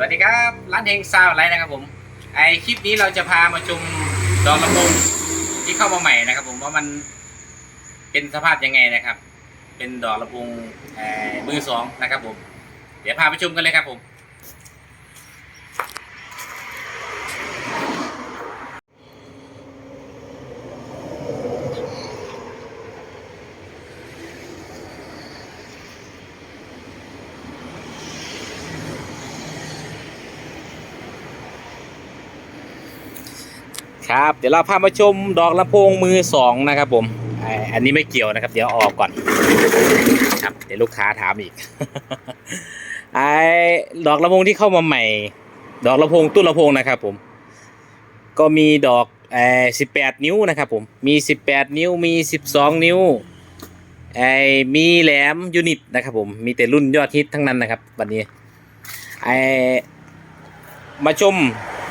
วัสดีครับ ร้านเฮงซาวไลท์นะครับผม ไอคลิปนี้เราจะพามาชมดอกลำโพงที่เข้ามาใหม่นะครับ ผมว่ามันเป็นสภาพยังไงนะครับ เป็นดอกลำโพงมือสองนะครับผม เดี๋ยวพาไปชมกันเลยครับผม ครับ เดี๋ยวเราพามาชมดอกลำโพงมือสองนะครับผมไออันนี้ไม่เกี่ยวนะครับ เดี๋ยวอออกก่อนครับเดี๋ยวลูกค้าถามอีกไอ้ดอกลำโพงที่เข้ามาใหม่ ดอกลำโพงตุ้นลำโพงนะครับผมก็มีดอกไอ้สิบแปดนิ้วนะครับผมมีสิบแปดนิ้วมีสิบสองนิ้วไอ้มีแหลมยูนิตนะครับผมมีแต่รุ่นยอดฮิตทั้งนั้นนะครับ วันนี้ไอ้มาชม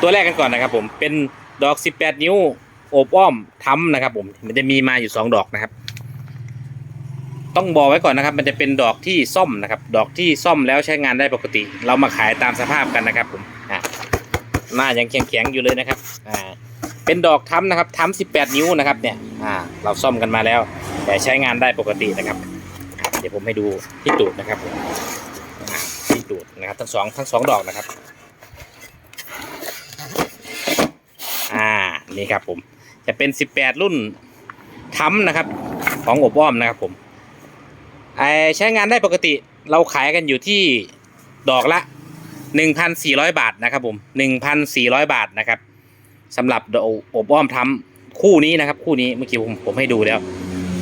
ตัวแรกกันก่อนนะครับผมเป็น ดอก 18 นิ้วโอบอ้อมทำนะครับ ผม มันจะมีมาอยู่ 2 ดอกนะครับ ต้องบอกไว้ก่อนนะครับ มันจะเป็นดอกที่ซ่อมนะครับ ดอกที่ซ่อมแล้วใช้งานได้ปกติ เรามาขายตามสภาพกันนะครับ ผมอะหน้ายังแข็งๆอยู่เลยนะครับอ่าเป็นดอกทำนะครับทำ18 นิ้วนะครับเนี่ยอ่าเราซ่อมกันมาแล้ว แต่ใช้งานได้ปกตินะครับ เดี๋ยวผมให้ดูที่ตูดนะครับที่ตูดนะครับทั้งสองทั้งสองดอกนะครับ อ่า นี่ครับผม จะเป็น18รุ่นทั้มนะครับ ของอบอ้อมนะครับผมไอใช้งานได้ปกติเราขายกันอยู่ที่ดอกละ1,400บาทนะครับผม1,400บาทนะครับสำหรับดอกอบอ้อมทั้มคู่นี้นะครับคู่นี้เมื่อกี้ผมผมให้ดูแล้ว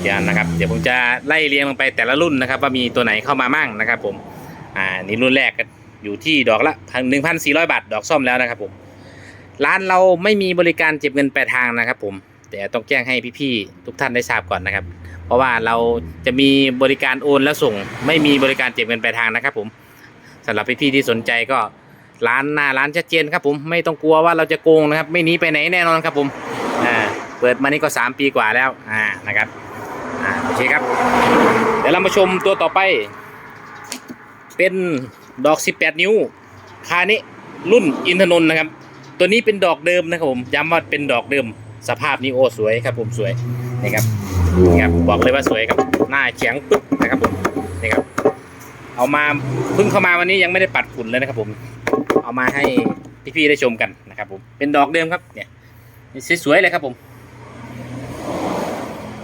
เดี๋ยวนะครับ เดี๋ยวผมจะไล่เรียงลงไปแต่ละรุ่นนะครับ ว่ามีตัวไหนเข้ามามั่งนะครับ ผมอ่านี่รุ่นแรกก็อยู่ที่ดอกละ1,400บาท ดอกซ่อมแล้วนะครับผม ร้านเราไม่มีบริการเก็บเงินปลายทางนะครับ ผม แต่ต้องแจ้งให้พี่ๆทุกท่านได้ทราบก่อนนะครับ เพราะว่าเราจะมีบริการโอนและส่ง ไม่มีบริการเก็บเงินปลายทางนะครับ ผมสำหรับพี่ๆที่สนใจก็ร้านหน้าร้านชัดเจนครับ ผมไม่ต้องกลัวว่าเราจะโกงนะครับ ไม่หนีไปไหนแน่นอนครับ ผมอ่าเปิดมานี่ก็ 3 ปีกว่าแล้วอ่านะครับอ่าโอเคครับ เดี๋ยวเรามาชมตัวต่อไป เป็นดอก 18 นิ้ว คานี้รุ่นอินทนนท์นะครับ ตัวนี้เป็นดอกเดิมนะครับผมย้ำว่าเป็นดอกเดิมสภาพนี้โอ้สวยครับผมสวยนี่ครับนี่ครับบอกเลยว่าสวยครับหน้าแข็งปึ๊กนะครับผมนี่ครับ เอามาเพิ่งเข้ามาวันนี้ยังไม่ได้ปัดฝุ่นเลยนะครับผม เอามาให้พี่ๆได้ชมกันนะครับ ผมเป็นดอกเดิมครับเนี่ยสวยๆเลยครับผม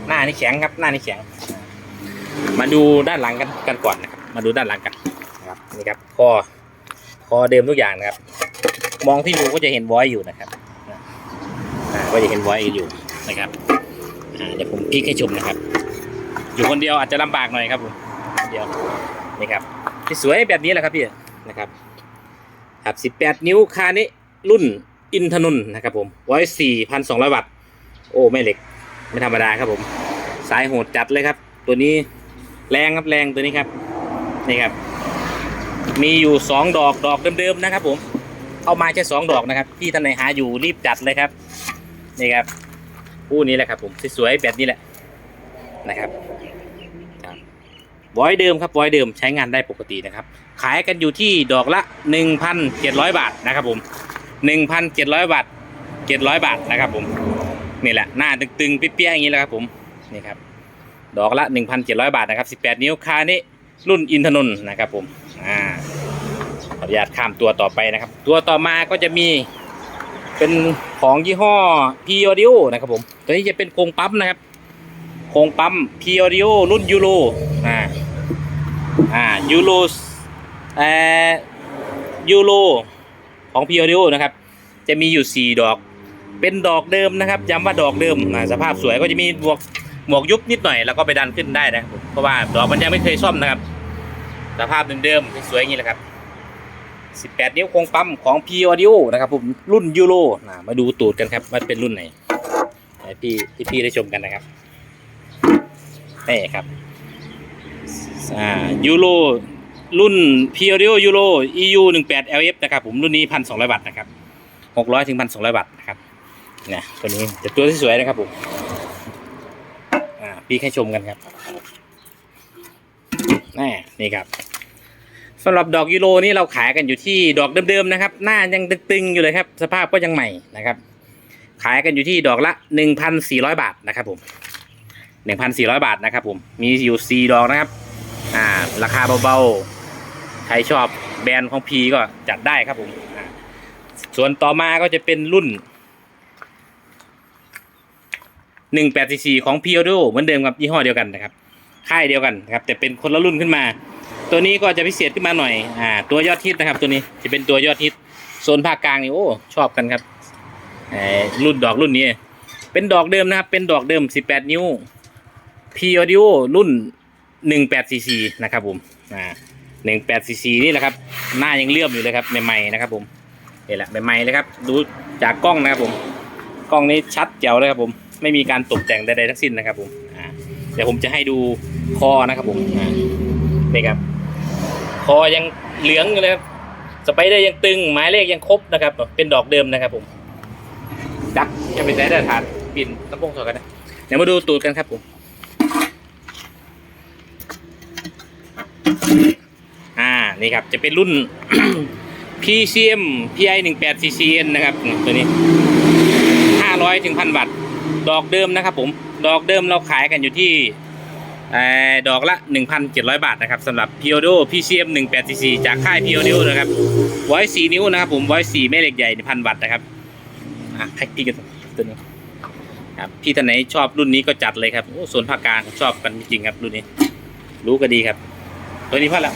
หน้านี่แข็งครับ หน้านี่แข็ง มาดูด้านหลังกันกันก่อนนะครับ มาดูด้านหลังกันนะครับนี่ครับคอคอเดิมทุกอย่างนะครับ มองที่ดูก็จะเห็นวอยอยู่นะครับก็จะเห็นวอยอยู่นะครับเดี๋ยวผมพลิกให้ชมนะครับ อยู่คนเดียวอาจจะลำบากหน่อยครับผมเดียวนี่ครับที่สวยแบบนี้แหละครับพี่นะครับครับ 18 นิ้วคานี้รุ่นอินทนนท์นะครับผมร้อยสี่พันสองร้อยวัตต์ โอ้แม่เหล็ก ไม่ธรรมดาครับผม สายโหดจัดเลยครับ ตัวนี้แรงครับแรงตัวนี้ครับ นี่ครับ มีอยู่สองดอกดอกเดิมๆนะครับผม เข้ามาแค่สองดอกนะครับพี่ท่านไหนหาอยู่รีบจัดเลยครับนี่ครับคู่นี้แหละครับผมสวยๆแบบนี้แหละนะครับบอยเดิมครับบอยเดิมใช้งานได้ปกตินะครับ ขายกันอยู่ที่ดอกละ 1,700 บาทนะครับผม 1,700 บาท 700 บาทนะครับผมนี่แหละหน้าตึงๆเปี้ยๆอย่างนี้แหละครับผมนี่ครับดอกละ 1,700 บาทนะครับ 18 นิ้วคานี้รุ่นอินทนนท์นะครับผมอ่า ญาตข้ามตัวต่อไปนะครับ ตัวต่อมาก็จะมีเป็นของยี่ห้อ p o d i o นะครับผม ตัวนี้จะเป็นโครงปั๊มนะครับ โครงปั๊ม p o d i o รุ่นยูโรอ่าอ่ายูโรเอ่อยูโรของ p o d i o นะครับ จะมีอยู่ 4 ดอก เป็นดอกเดิมนะครับย้ำว่าดอกเดิมอ่าสภาพสวยก็จะมีหมวกหมวกยุบนิดหน่อยแล้วก็ไปดันขึ้นได้นะเพราะว่าดอกมันยังไม่เคยซ่อมนะครับ สภาพเดิมๆสวยอย่างนี้แหละครับ 18 นิ้วโครงปั๊มของ P Audio นะครับผมรุ่นยูโรนะมาดูตูดกันครับว่าเป็นรุ่นไหนให้พี่พี่พี่ได้ชมกันนะครับนี่ครับอ่ายูโรรุ่น P Audio ยูโร EU 18 LF นะครับผมรุ่นนี้ 1,200 วัตต์นะครับ600ถึง1,200 วัตต์นะครับเนี่ยตัวนี้แต่ตัวที่สวยนะครับผมอ่าพี่ให้ชมกันครับนี่นี่ครับ สำหรับดอกยูโรนี่เราขายกันอยู่ที่ดอกเดิมๆนะครับ หน้ายังตึงๆอยู่เลยครับ สภาพก็ยังใหม่นะครับ ขายกันอยู่ที่ดอกละหนึ่งพันสี่ร้อยบาทนะครับผมหนึ่งพันสี่ร้อยบาทนะครับผมมีอยู่สี่ดอกนะครับ อ่า ราคาเบาๆ ใครชอบแบรนด์ของพีก็จัดได้ครับผมส่วนต่อมาก็จะเป็นรุ่นหนึ่งแปดสี่ของพีโอดเหมือนเดิมครับยี่ห้อเดียวกันนะครับ ค่ายเดียวกันนะครับ แต่เป็นคนละรุ่นขึ้นมา ตัวนี้ก็จะพิเศษขึ้นมาหน่อย อ่า ตัวยอดฮิตนะครับ ตัวนี้จะเป็นตัวยอดฮิตโซนภาคกลางนี่โอ้ชอบกันครับรุ่นดอกรุ่นนี้ เป็นดอกเดิมนะครับ เป็นดอกเดิม 18 นิ้ว p a u d i o รุ่น 18cc นะครับผมอ่า 18cc นี่แหละครับ หน้ายังเลื่อมอยู่เลยครับใหม่ๆนะครับผมนี่แหละใหม่ๆเลยครับ ดูจากกล้องนะครับผม กล้องนี้ชัดแจ๋วเลยครับผม ไม่มีการตกแต่งใดๆทั้งสิ้นนะครับผม อ่า เดี๋ยวผมจะให้ดูคอนะครับผม อ่านี่ครับ คอยังเหลืองอยู่เลยครับสไปเดอร์ยังตึงหมายเลขยังครบนะครับ เป็นดอกเดิมนะครับผมจักจะไปใช้ได้ทานปิ่นลำโพงสอดกันนะเดี๋ยวมาดูตูดกันครับผมอ่านี่ครับจะเป็นรุ่น PCM PI 1 8 CCN นะครับตัวนี้ 500ถึงพันวัตต์ดอกเดิมนะครับผม ดอกเดิมเราขายกันอยู่ที่เอ่อ ดอกละ 1,700 บาทนะครับสำหรับ p i o d o PCM 1 8 cc จากค่าย p i o d o นะครับไว้4นิ้วนะครับผมไว้4แม่เหล็กใหญ่พันวัตต์นะครับอะแพ็กกี้กันตัวนี้ครับพี่ท่านไหนชอบรุ่นนี้ก็จัดเลยครับโอ้ส่วนภาคกลางชอบกันจริงครับรุ่นนี้ รู้ก็ดีครับ ตัวนี้พอแล้ว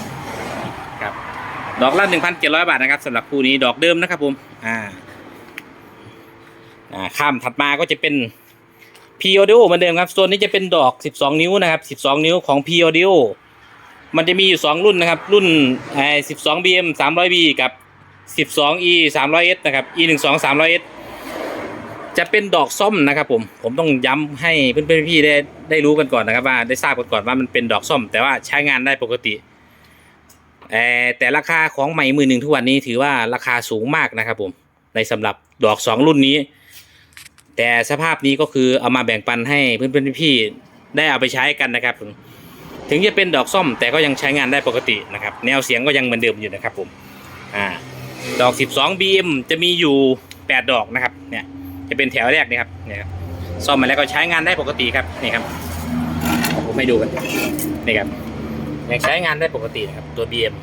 ครับ ดอกละ1,700 บาทนะครับสำหรับคู่นี้ดอกเดิมนะครับผมอ่าอ่าข้ามถัดมาก็จะเป็น p o d i o เหมือนเดิมครับส่วนนี้จะเป็นดอก 12 นิ้วนะครับ 12 นิ้วของ p o d i o มันจะมีอยู่ 2 รุ่นนะครับ รุ่นไอ้12 bm 300b กับ 12e 300s นะครับ e 1 2 300s จะเป็นดอกส้มนะครับผมผมต้องย้ำให้เพื่อนๆพี่ๆได้ได้รู้กันก่อนนะครับว่าได้ทราบกันก่อนว่ามันเป็นดอกส้ม แต่ว่าใช้งานได้ปกติแต่ราคาของใหม่มือหนึ่งทุกวันนี้ถือว่าราคาสูงมากนะครับผมในสำหรับดอกสองรุ่นนี้ แต่สภาพนี้ก็คือเอามาแบ่งปันให้เพื่อนๆพี่ๆได้เอาไปใช้กันนะครับผมถึงจะเป็นดอกส้มแต่ก็ยังใช้งานได้ปกตินะครับ แนวเสียงก็ยังเหมือนเดิมอยู่นะครับผมอ่าดอก 12 BM จะมีอยู่ 8 ดอกนะครับเนี่ยจะเป็นแถวแรกนี่ครับเนี่ยครับซ่อมมาแล้วก็ใช้งานได้ปกติครับนี่ครับผมให้ดูกันนี่ครับยังใช้งานได้ปกตินะครับตัว BM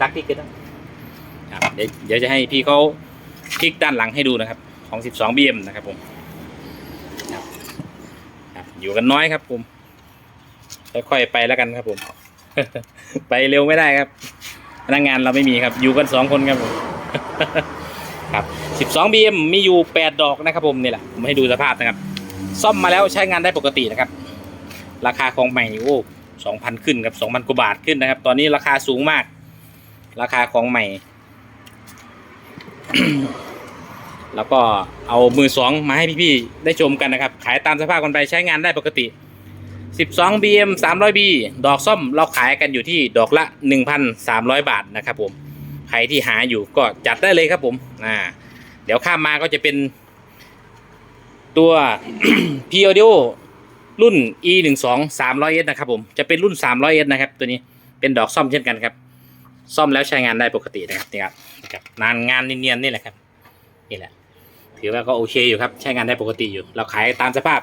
ตักที่กันครับเดี๋ยวจะให้พี่เขาพลิกด้านหลังให้ดูนะครับของ 12 BM นะครับผมครับ อยู่กันน้อยครับ ผมค่อยๆไปแล้วกันครับ ผม ไปเร็วไม่ได้ครับพนักงานเราไม่มีครับ อยู่กันสองคนครับผมครับ12 BM มีอยู่8ดดอกนะครับ ผมนี่แหละผมให้ดูสภาพนะครับ ซ่อมมาแล้วใช้งานได้ปกตินะครับ ราคาของใหม่โอ้2,000ขึ้นครับ2,000กว่าบาทขึ้นนะครับ ตอนนี้ราคาสูงมาก ราคาของใหม่ แล้วก็เอามือสองมาให้พี่ๆได้ชมกันนะครับ ขายตามสภาพกันไปใช้งานได้ปกติ 12 BM 300B ดอกส้มเราขายกันอยู่ที่ดอกละ 1,300 บาทนะครับผมใครที่หาอยู่ก็จัดได้เลยครับผมอ่าเดี๋ยวข้ามมาก็จะเป็นตัว p o d i o รุ่น e 1 2 300s นะครับผมจะเป็นรุ่น 300s นะครับ ตัวนี้เป็นดอกซ่อมเช่นกันครับ ซ่อมแล้วใช้งานได้ปกตินะครับนี่ครับนานงานเนียนๆนี่แหละครับนี่แหละ ถือว่าก็โอเคอยู่ครับ ใช้งานได้ปกติอยู่ เราขายตามสภาพ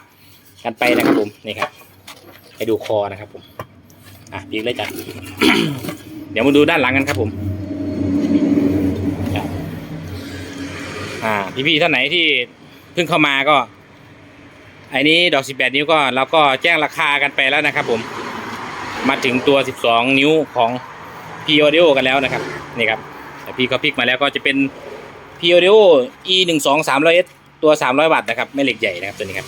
กันไปนะครับผมนี่ครับให้ดูคอนะครับผมอะพีกเลยจ้ะเดี๋ยวมาดูด้านหลังกันครับผมอ่าพี่ๆท่านไหนที่เพิ่งเข้ามาก็ไอ้นี้ดอก 18 นิ้วก็เราก็แจ้งราคากันไปแล้วนะครับ ผม มาถึงตัว 12 นิ้วของ p o d i o กันแล้วนะครับนี่ครับแต่พี่ก็พลิกมาแล้วก็จะเป็น p o d i o e 1 2 3 0 0 s ตัว 300 วัตต์นะครับแม่เหล็กใหญ่นะครับตัวนี้ครับ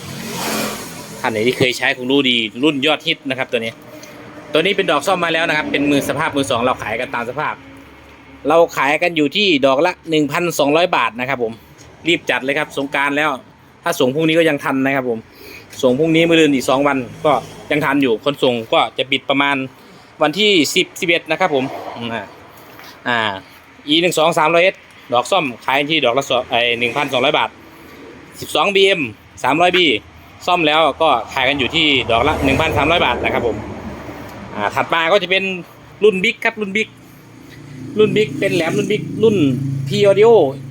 ท่านไหนที่เคยใช้คงรู้ดีรุ่นยอดฮิตนะครับตัวนี้ ตัวนี้เป็นดอกซ่อมมาแล้วนะครับ เป็นมือสภาพมือสองเราขายกันตามสภาพ เราขายกันอยู่ที่ดอกละ 1,200 บาทนะครับผมรีบจัดเลยครับสงการแล้ว ถ้าส่งพรุ่งนี้ก็ยังทันนะครับผมส่งพรุ่งนี้มือเดือนอีก 2 วัน ก็ยังทันอยู่คนส่งก็จะปิดประมาณวันที่ 10 11 นะครับผมอ่าอ่า e 1 2 3 0 0 s ดอกซ่อมขายที่ดอกละสองไอ1,200บาท12 bm 300 b ซ่อมแล้วก็ขายกันอยู่ที่ดอกละ1,300บาทนะครับผมอ่าถัดมาก็จะเป็นรุ่นบิ๊กครับรุ่นบิ๊กรุ่นบิ๊กเป็นแหลมรุ่นบิ๊กรุ่น P Audio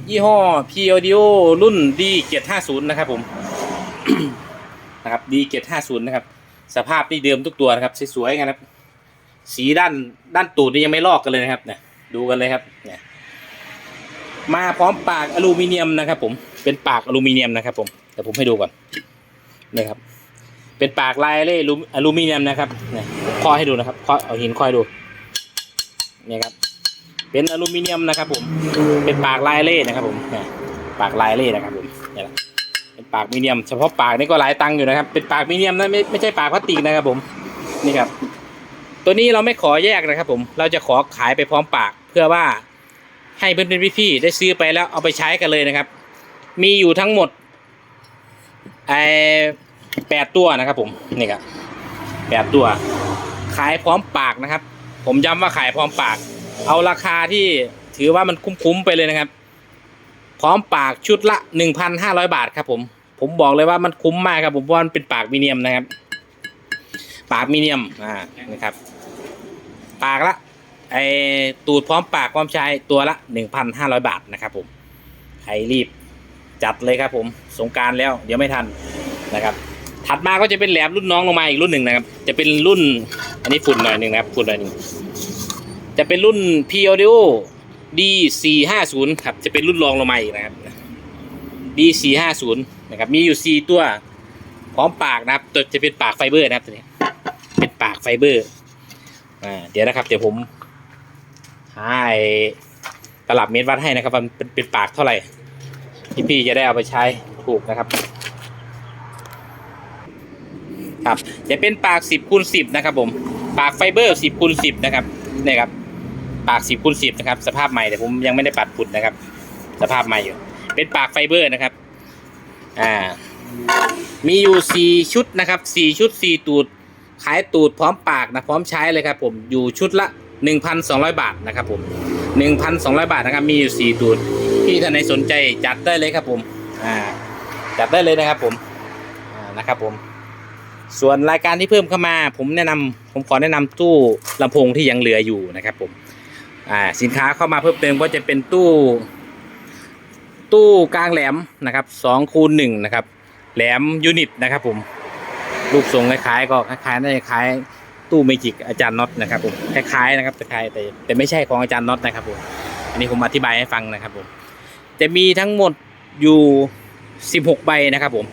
ยี่ห้อ P Audio รุ่น D 750นะครับผมนะครับ D 750นะครับ สภาพนี่เดิมทุกตัวนะครับสวยๆกันครับ สีด้านด้านตูดนี่ยังไม่ลอกกันเลยนะครับเนี่ยดูกันเลยครับเนี่ย มาพร้อมปากอลูมิเนียมนะครับ ผมเป็นปากอลูมิเนียมนะครับ ผมแต่ผมให้ดูก่อนนี่ครับ เป็นปากลายเล่อลูมิเนียมนะครับเนี่ยคอให้ดูนะครับคอเอาหินคอยดูเนี่ยครับ เป็นอลูมิเนียมนะครับผมเป็นปากลายเล่นะครับ ผมเนี่ยปากลายเล่นะครับ ผมเนี่ยนะเป็นปากมีเนียม เฉพาะปากนี่ก็หลายตังค์อยู่นะครับ เป็นปากมีเนียมนะไม่ไม่ใช่ปากพลาสติกนะครับ ผมนี่ครับ ตัวนี้เราไม่ขอแยกนะครับ ผมเราจะขอขายไปพร้อมปากเพื่อว่า ให้เพื่อนๆพี่ๆได้ซื้อไปแล้วเอาไปใช้กันเลยนะครับ มีอยู่ทั้งหมดไอแปดตัวนะครับผมนี่ครับแปดตัว ขายพร้อมปากนะครับ ผมย้ำว่าขายพร้อมปาก เอาราคาที่ถือว่ามันคุ้มๆไปเลยนะครับ พร้อมปากชุดละหนึ่งพันห้าร้อยบาทครับผมผมบอกเลยว่ามันคุ้มมากครับผมเพราะมันเป็นปากมีเนียมนะครับ ปากมีเนียมอ่านะครับ ปากละ ไอตูดพร้อมปากพร้อมใช้ตัวละหนึ่งพันห้าร้อยบาทนะครับผมใครรีบจัดเลยครับผมสงการแล้วเดี๋ยวไม่ทันนะครับ ถัดมาก็จะเป็นแหลมรุ่นน้องลงมาอีกรุ่นหนึ่งนะครับ จะเป็นรุ่นอันนี้ฝุ่นหน่อยหนึ่งนะครับฝุ่นหน่อยหนึ่งจะเป็นรุ่น p o d i o D 4 5 0 ครับจะเป็นรุ่นรองลงมาอีกนะครับ D 4 5 0 นะครับมีอยู่ 4 ตัวพร้อมปากนะครับตัวจะเป็นปากไฟเบอร์นะครับตัวนี้เป็นปากไฟเบอร์อ่าเดี๋ยวนะครับเดี๋ยวผม หาไอ้ตลับเมตรวัดให้นะครับมันเป็นเป็นปากเท่าไหร่ที่พี่จะได้เอาไปใช้ถูกนะครับ ครับจะเป็นปาก10คูณ10นะครับ ผม ปากไฟเบอร์10คูณ10นะครับนี่ครับ ปาก10คูณ10นะครับ สภาพใหม่แต่ผมยังไม่ได้ปัดฝุ่นะครับ สภาพใหม่อยู่ เป็นปากไฟเบอร์นะครับ อ่า มีอยู่4ชุดนะครับ4ชุด4ตูดขายตูดพร้อมปากนะพร้อมใช้เลยครับ ผมอยู่ชุดละ 1,200 บาทนะครับผม 1,200 บาทนะครับมีอยู่ 4ตูดพี่ท่านไหนสนใจจัดได้เลยครับผมอ่าจัดได้เลยนะครับผมอ่านะครับผม ส่วนรายการที่เพิ่มเข้ามา ผมแนะนำผมขอแนะนำตู้ลำโพงที่ยังเหลืออยู่นะครับผมอ่าสินค้าเข้ามาเพิ่มเติมก็จะเป็นตู้ ตู้กลางแหลมนะครับสองคูณหนึ่งนะครับแหลมยูนิตนะครับผมรูปทรงคล้ายๆก็คล้ายๆน่าจะคล้าย ตู้เมจิกอาจารย์น็อตนะครับผมคล้ายๆนะครับแต่คล้ายแต่แต่ไม่ใช่ของอาจารย์น็อตนะครับผมอันนี้ผมอธิบายให้ฟังนะครับผมจะมีทั้งหมดอยู่สิบหกใบนะครับผม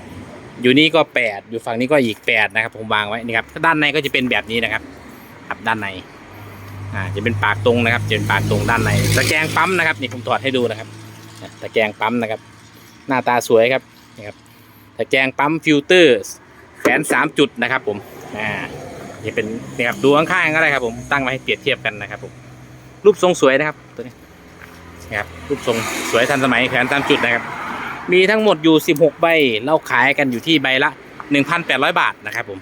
อยู่นี่ก็แปดอยู่ฝั่งนี้ก็อีกแปดนะครับ ผมวางไว้นี่ครับด้านในก็จะเป็นแบบนี้นะครับครับด้านในอ่าจะเป็นปากตรงนะครับจะเป็นปากตรงด้านในตะแกรงปั๊มนะครับนี่ผมถอดให้ดูนะครับตะแกรงปั๊มนะครับ หน้าตาสวยครับนี่ครับตะแกรงปั๊มฟิลเตอร์แขนสามจุดนะครับผมอ่า นี่เป็นนี่ครับดูข้างๆก็ได้ครับ ผมตั้งไว้ให้เปรียบเทียบกันนะครับผมรูปทรงสวยนะครับ ตัวนี้นะครับรูปทรงสวยทันสมัยแขวนตามจุดนะครับ มีทั้งหมดอยู่ 16 ใบเราขายกันอยู่ที่ใบละ 1,800 บาทนะครับผม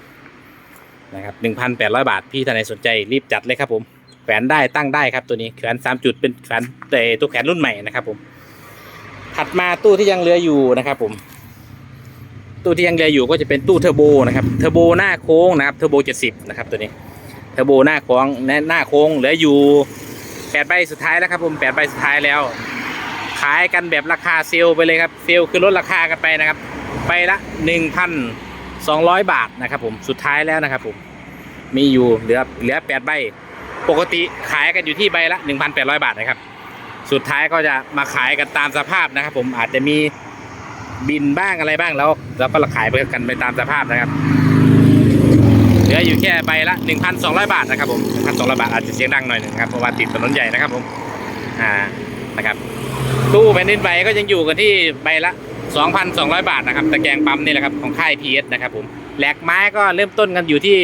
นะครับ1,800 บาท พี่ท่านไหนสนใจรีบจัดเลยครับผมแขวนได้ตั้งได้ครับตัวนี้แขวน3จุดเป็นแขวนแต่ตัวแขวนรุ่นใหม่นะครับผมถัดมาตู้ที่ยังเหลืออยู่นะครับผม ตู้ที่ยังเหลืออยู่ก็จะเป็นตู้เทอร์โบนะครับเทอร์โบหน้าโค้งนะครับเทอร์โบ70นะครับตัวนี้เทอร์โบหน้าโค้งหน้าโค้งเหลืออยู่8ใบสุดท้ายแล้วครับผม8ใบสุดท้ายแล้ว ขายกันแบบราคาเซลไปเลยครับเซลคือลดราคากันไปนะครับใบละ 1,200 บาทนะครับผมสุดท้ายแล้วนะครับผมมีอยู่เหลือเหลือ8ใบปกติขายกันอยู่ที่ใบละ 1,800 บาทนะครับ สุดท้ายก็จะมาขายกันตามสภาพนะครับผมอาจจะมี บินบ้างอะไรบ้างแล้วเราก็ขายไปกันไปตามสภาพนะครับเหลืออยู่แค่ใบละ 1,200 บาทนะครับผม1,200 บาทอาจจะเสียงดังหน่อยนึงครับเพราะว่าติดถนนใหญ่นะครับผมอ่านะครับตู้แผ่นดินไหวก็ยังอยู่กันที่ใบละ 2,200 บาทนะครับตะแกรงปั๊มนี่แหละครับของค่าย PS นะครับผมแหลกไม้ก็เริ่มต้นกันอยู่ที่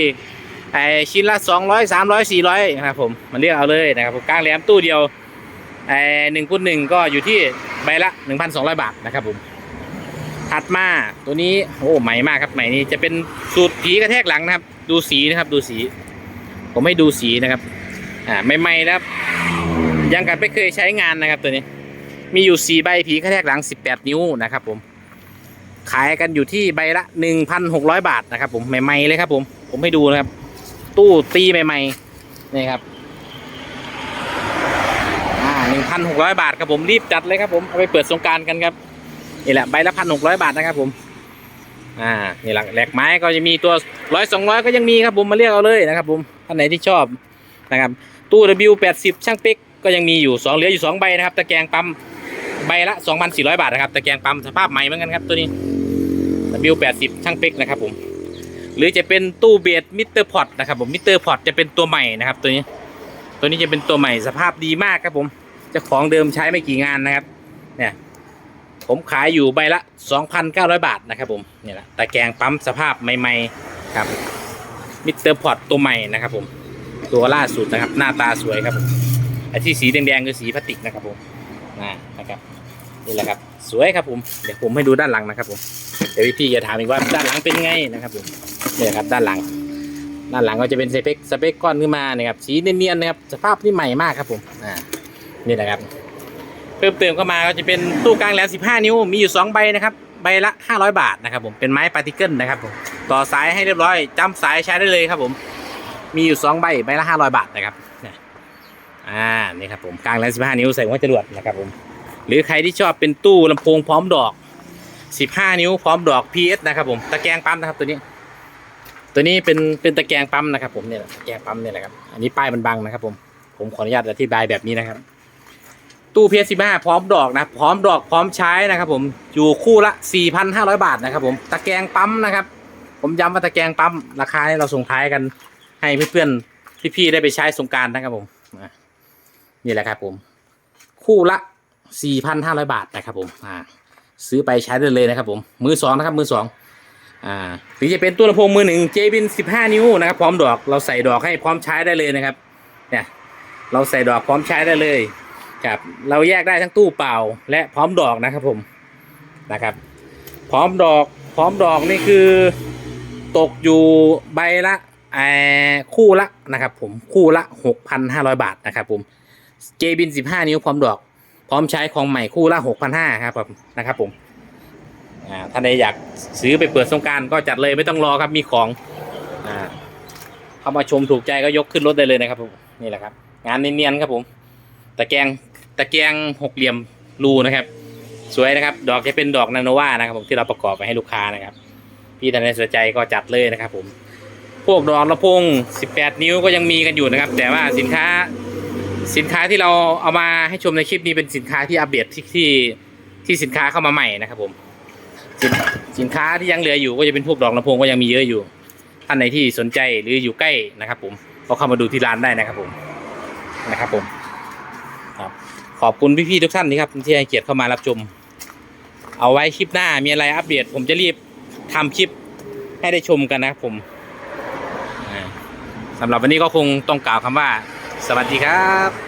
ไอชิ้นละ 200 300 400นะครับผมมันเรียกเอาเลยนะครับผมกลางแหลมตู้เดียวไอหนึ่งคูณหนึ่งก็อยู่ที่ใบละ 1,200 บาทนะครับผม ถัดมาตัวนี้โอ้ใหม่มากครับใหม่นี้จะเป็นสูตรผีกระแทกหลังนะครับ ดูสีนะครับดูสี ผมให้ดูสีนะครับ อ่าใหม่ๆนะครับ ยังกันไม่เคยใช้งานนะครับตัวนี้ มีอยู่4ใบผีกระแทกหลัง18นิ้วนะครับ ผม ขายกันอยู่ที่ใบละ1,600บาทนะครับ ผมใหม่ๆเลยครับ ผมผมให้ดูนะครับ ตู้ตีใหม่ๆนี่ครับอหนึ่งพันหกร้อยบาทครับผมรีบจัดเลยครับผมเอาไปเปิดสงกรารกันครับ นี่แหละใบละพันหกร้อยบาทนะครับผม อ่า นี่แหละแหลกไม้ก็จะมีตัวร้อยสองร้อยก็ยังมีครับผมมาเรียกเอาเลยนะครับผมท่านไหนที่ชอบนะครับ ตู้ W80 ช่างเป๊กก็ยังมีอยู่สองเหลืออยู่สองใบนะครับตะแกรงปั๊มใบละ2,400บาทนะครับตะแกรงปั๊มสภาพใหม่เหมือนกันครับตัวนี้ W80 ช่างเป๊กนะครับผมหรือจะเป็นตู้เบสมิสเตอร์พอตนะครับผมมิสเตอร์พอตจะเป็นตัวใหม่นะครับตัวนี้ ตัวนี้จะเป็นตัวใหม่สภาพดีมากครับผมจ้าของเดิมใช้ไม่กี่งานนะครับเนี่ย ผมขายอยู่ใบละ 2,900 บาทนะครับผมเนี่ยแหละตะแกรงปั๊มสภาพใหม่ๆครับมิสเตอร์พอร์ตตัวใหม่นะครับผมตัวล่าสุดนะครับ หน้าตาสวยครับผมไอ้ที่สีแดงๆคือสีพลาสติกนะครับผมนะนะครับนี่แหละครับสวยครับผมเดี๋ยวผมให้ดูด้านหลังนะครับผมเดี๋ยวพี่ๆจะถามอีกว่าด้านหลังเป็นไงนะครับผมเนี่ยครับด้านหลัง ด้านหลังก็จะเป็นสเปคสเปคก้อนขึ้นมานะครับสีเนียนๆนะครับสภาพนี่ใหม่มากครับผมอ่านี่แหละครับ เพิ่มเติมเข้ามาก็จะเป็นตู้กลางแหลม15 นิ้ว มีอยู่ 2 ใบนะครับ ใบละ 500 บาทนะครับผม เป็นไม้ปาร์ติเกิลนะครับผม ต่อสายให้เรียบร้อยจำสายใช้ได้เลยครับผม มีอยู่ 2 ใบ ใบละ 500 บาทนะครับอ่า นี่ครับผม กลางแหลม15 นิ้วใส่หัวจรวดนะครับผม หรือใครที่ชอบเป็นตู้ลำโพงพร้อมดอก 15 นิ้วพร้อมดอก PS นะครับผม ตะแกรงปั๊มนะครับตัวนี้ ตัวนี้เป็น เป็นตะแกรงปั๊มนะครับผมเนี่ยแหละตะแกรงปั๊มเนี่ยแหละครับ อันนี้ป้ายมันบังนะครับผม ผมขออนุญาตอธิบายแบบนี้นะครับ ตู้ PS15 พร้อมดอกนะ พร้อมดอกพร้อมใช้นะครับผมอยู่คู่ละ 4,500 บาทนะครับผมตะแกรงปั๊มนะครับ ผมย้ำว่าตะแกรงปั๊มราคาให้เราส่งท้ายกันให้เพื่อนๆพี่ๆได้ไปใช้สงการนะครับผมนี่แหละครับผม คู่ละ 4,500 บาทนะครับผมอ่าซื้อไปใช้ได้เลยนะครับผม มือสองนะครับ มือสองอ่าหรือจะเป็นตู้ลำโพงมือหนึ่งเจบิน15นิ้วนะครับ พร้อมดอกเราใส่ดอกให้พร้อมใช้ได้เลยนะครับ เนี่ย เราใส่ดอกพร้อมใช้ได้เลย ครับเราแยกได้ทั้งตู้เปล่าและพร้อมดอกนะครับผมนะครับ พร้อมดอกพร้อมดอกนี่คือ ตกอยู่ใบละเอ่อคู่ละนะครับ ผมคู่ละหกพันห้าร้อยบาทนะครับผมเจบินสิบห้านิ้วพร้อมดอก พร้อมใช้ของใหม่คู่ละหกพันห้าครับผมนะครับผมอ่าท่านใดอยากซื้อไปเปิดสงการก็จัดเลยไม่ต้องรอครับมีของอ่าเข้ามาชมถูกใจก็ยกขึ้นรถได้เลยนะครับผมนี่แหละครับ งานเนียนๆครับผมตะแกรง ตะแกรงหกเหลี่ยมรูนะครับ สวยนะครับ ดอกจะเป็นดอกนาโนวานะครับผมที่เราประกอบไปให้ลูกค้านะครับ พี่ท่านใดสนใจก็จัดเลยนะครับ ผม พวกดอกละพง 18 นิ้วก็ยังมีกันอยู่นะครับ แต่ว่าสินค้าสินค้าที่เราเอามาให้ชมในคลิปนี้เป็นสินค้าที่อัปเดตที่ที่ที่สินค้าเข้ามาใหม่นะครับผมสินสินค้าที่ยังเหลืออยู่ก็จะเป็นพวกดอกลำโพงก็ยังมีเยอะอยู่ ท่านไหนที่สนใจหรืออยู่ใกล้นะครับ ผมก็เข้ามาดูที่ร้านได้นะครับผมนะครับผม ขอบคุณพี่ๆทุกท่านนี่ครับที่ให้เกียรติเข้ามารับชม เอาไว้คลิปหน้ามีอะไรอัปเดต ผมจะรีบทำคลิปให้ได้ชมกันนะครับผมอ่าสำหรับวันนี้ก็คงต้องกล่าวคำว่า สวัสดีครับ